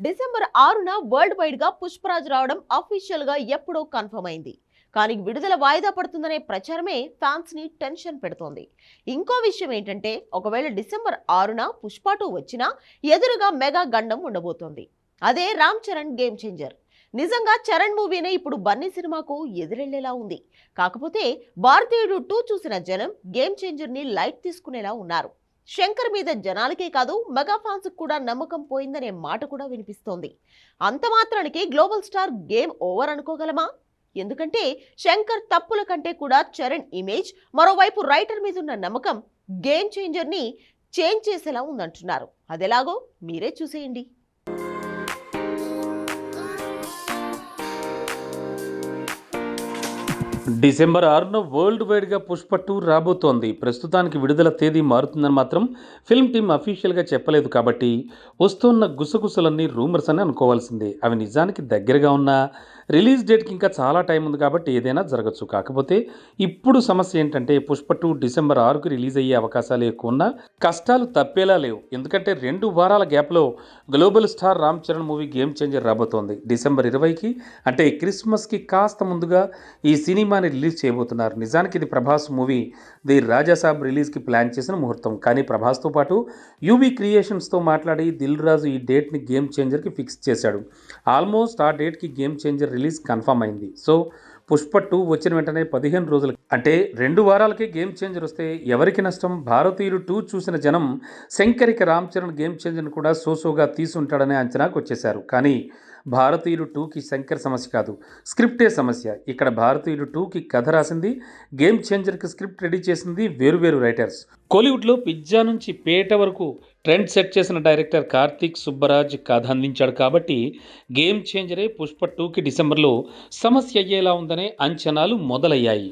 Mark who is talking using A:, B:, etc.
A: December ఆరున world వైడ్గా పుష్పరాజ్ రావడం అఫీషియల్గా ఎప్పుడో కన్ఫర్మ్ అయింది. కానీ విడుదల వాయిదా పడుతుందనే ప్రచారమే ఫ్యాన్స్ని టెన్షన్ పెడుతోంది. ఇంకో విషయం ఏంటంటే ఒకవేళ డిసెంబర్ ఆరున పుష్ప టూ వచ్చినా ఎదురుగా మెగా గండం ఉండబోతోంది. అదే రామ్ చరణ్ గేమ్ చేంజర్. నిజంగా చరణ్ మూవీనే ఇప్పుడు బన్నీ సినిమాకు ఎదురెళ్ళేలా ఉంది. కాకపోతే భారతీయుడు టూ చూసిన జనం గేమ్ చేంజర్ని లైట్ తీసుకునేలా ఉన్నారు. శంకర్ మీద జనాలకే కాదు మెగా ఫ్యాన్స్ కూడా నమ్మకం పోయిందనే మాట కూడా వినిపిస్తోంది. అంత మాత్రానికి గ్లోబల్ స్టార్ గేమ్ ఓవర్ అనుకోగలమా? ఎందుకంటే శంకర్ తప్పుల కంటే కూడా చరణ్ ఇమేజ్ మరోవైపు రైటర్ మీద ఉన్న నమ్మకం గేమ్ చేంజర్ని చేంజ్ చేసేలా ఉందంటున్నారు. అదెలాగో మీరే చూసేయండి.
B: డిసెంబర్ ఆరున వరల్డ్ వైడ్గా పుష్ప టూ రాబోతోంది. ప్రస్తుతానికి విడుదల తేదీ మారుతుందని మాత్రం ఫిల్మ్ టీం అఫీషియల్గా చెప్పలేదు కాబట్టి వస్తున్న గుసగుసలన్నీ రూమర్స్ అని అనుకోవాల్సిందే. అవి నిజానికి దగ్గరగా ఉన్న రిలీజ్ డేట్కి ఇంకా చాలా టైం ఉంది కాబట్టి ఏదైనా జరగచ్చు. కాకపోతే ఇప్పుడు సమస్య ఏంటంటే పుష్ప టూ డిసెంబర్ ఆరుకు రిలీజ్ అయ్యే అవకాశాలు ఎక్కువ ఉన్నా కష్టాలు తప్పేలా లేవు. ఎందుకంటే రెండు వారాల గ్యాప్లో global star Ram Charan movie game changer రాబోతోంది. డిసెంబర్ ఇరవైకి అంటే క్రిస్మస్కి కాస్త ముందుగా ఈ సినిమాని రిలీజ్ చేయబోతున్నారు. నిజానికి ఇది ప్రభాస్ మూవీ. ది రాజాసాబ్ రిలీజ్కి ప్లాన్ చేసిన ముహూర్తం. కానీ ప్రభాస్తో పాటు యూవీ క్రియేషన్స్తో మాట్లాడి దిల్ రాజు ఈ డేట్ని గేమ్ చేంజర్కి ఫిక్స్ చేశాడు. ఆల్మోస్ట్ ఆ డేట్కి గేమ్ చేంజర్ రిలీజ్ కన్ఫర్మ్ అయింది. సో పుష్ప టూ వచ్చిన వెంటనే పదిహేను రోజులు అంటే రెండు వారాలకే గేమ్ చేంజర్ వస్తే ఎవరికి నష్టం? భారతీయులు టూ చూసిన జనం శంకరిక రామ్ చరణ్ గేమ్ చేంజర్ని కూడా సోసోగా తీసుంటాడనే అంచనాకు వచ్చేశారు. కానీ భారతీయులు టూకి శంకర్ సమస్య కాదు స్క్రిప్టే సమస్య. ఇక్కడ భారతీయులు టూకి కథ రాసింది గేమ్ చేంజర్కి స్క్రిప్ట్ రెడీ చేసింది వేరువేరు రైటర్స్. కోలీవుడ్లో పిజ్జా నుంచి పేట వరకు ట్రెండ్ సెట్ చేసిన డైరెక్టర్ కార్తీక్ సుబ్బరాజ్ కథ అందించాడు కాబట్టి గేమ్ చేంజరే పుష్ప టూకి డిసెంబర్లో సమస్య అయ్యేలా ఉందనే అంచనాలు మొదలయ్యాయి.